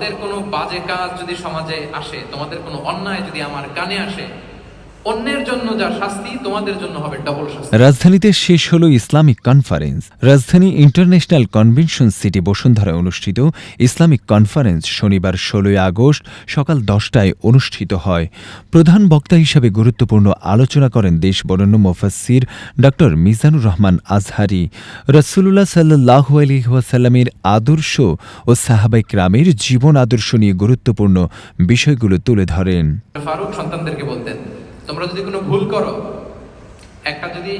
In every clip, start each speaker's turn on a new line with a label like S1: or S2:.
S1: তোমাদের কোনো বাজে কাজ যদি সমাজে আসে তোমাদের কোনো অন্যায় যদি আমার কানে আসে
S2: রাজধানীতে শেষ হল ইসলামিক কনফারেন্স রাজধানী ইন্টারন্যাশনাল কনভেনশন সিটি বসুন্ধরায় অনুষ্ঠিত। ইসলামিক কনফারেন্স শনিবার ষোলোই আগস্ট সকাল দশটায় অনুষ্ঠিত হয়। প্রধান বক্তা হিসেবে গুরুত্বপূর্ণ আলোচনা করেন দেশ বরণ্য মোফাসির ড মিজানুর রহমান আজহারি। রসুল্লাহ সাল্লাহ আলহিহাসাল্লামের আদর্শ ও সাহাবাই ক্রামের জীবন আদর্শ নিয়ে গুরুত্বপূর্ণ বিষয়গুলো তুলে ধরেন।
S1: ফারুক সন্তানদেরকে বলতেন তোমরা যদি কোনো ভুল করো, একটা যদি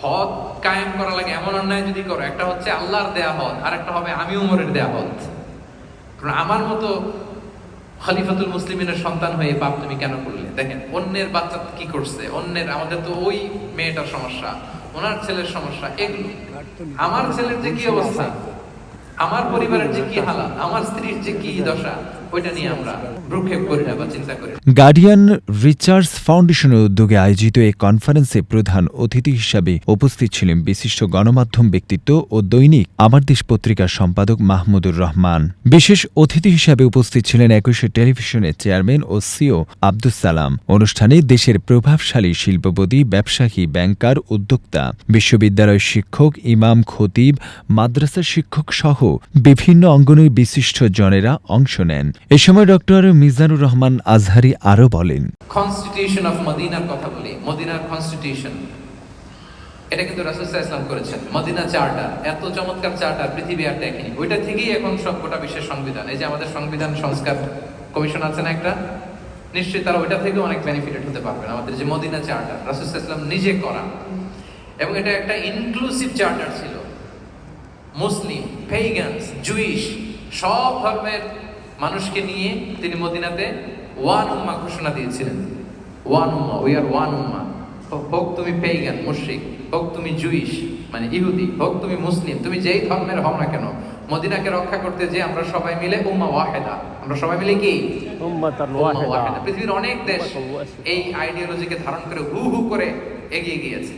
S1: হদ কায়েম করা লাগে, এমন অন্যায় যদি করো, একটা হচ্ছে আল্লাহর দেয়া হদ আর একটা হবে আমি উমরের দেয়া হদ কারণ আমার মতো খলিফাতুল মুসলিমিনের সন্তান হয়ে পাপ তুমি কেন করলে? দেখেন, অন্যের বাচ্চা কি করছে? অন্যের, আমাদের তো ওই মেয়েটার সমস্যা, ওনার ছেলের সমস্যা, এগুলো। আমার ছেলের যে কি অবস্থা? আমার পরিবারের যে কি হালাত? আমার স্ত্রীর যে কি দশা?
S2: গার্ডিয়ান রিচার্ডস ফাউন্ডেশনের উদ্যোগে আয়োজিত এই কনফারেন্সে প্রধান অতিথি হিসাবে উপস্থিত ছিলেন বিশিষ্ট গণমাধ্যম ব্যক্তিত্ব ও দৈনিক আমার দেশ পত্রিকার সম্পাদক মাহমুদুর রহমান। বিশেষ অতিথি হিসাবে উপস্থিত ছিলেন একুশে টেলিভিশনের চেয়ারম্যান ও সিও আব্দুস সালাম। অনুষ্ঠানে দেশের প্রভাবশালী শিল্পপতি, ব্যবসায়ী, ব্যাংকার, উদ্যোক্তা বিশ্ববিদ্যালয় শিক্ষক, ইমাম খতিব মাদ্রাসা শিক্ষক সহ বিভিন্ন অঙ্গনের বিশিষ্ট জনেরা অংশ নেন। এ সময় ডক্টর মিজানুর রহমান আজহারি আরও বলেন
S1: কনস্টিটিউশন অফ মদিনার কথা বলি মদিনার কনস্টিটিউশন এটা কিন্তু রাসুলসাহ ইসলাম করেছেন। মদিনা চার্টার এত চমৎকার চার্টার পৃথিবী আর দেখেনি ওইটা থেকেই এখন সব গোটা বিশ্বের সংবিধান। এই যে আমাদের সংবিধান সংস্কার কমিশন আছে না একটা? নিশ্চয়ই তারা ওইটা থেকে অনেক বেনিফিটেড হতে পারবেন আমাদের যে মদিনা চার্টার রাসুলসাহ ইসলাম নিজে করা। এবং এটা একটা ইনক্লুসিভ চার্টার ছিল। মুসলিম পেগানস জুইশ সব ধর্মের মানুষকে নিয়ে তিনি মদিনাতে ওয়ান উম্মা ঘোষণা দিয়েছিলেন। One Umma we are one উম্মা। হোক তুমি পেইগান মুশ্রিক হোক তুমি জুইশ মানে ইহুদি হোক তুমি মুসলিম তুমি যেই ধর্মের হও না কেন মদিনাকে রক্ষা করতে যে আমরা সবাই মিলে উম্মা ওয়াহেদা। আমরা সবাই মিলে কি? পৃথিবীর অনেক দেশ এই আইডিওলজিকে ধারণ করে হু হু করে এগিয়ে গিয়েছে।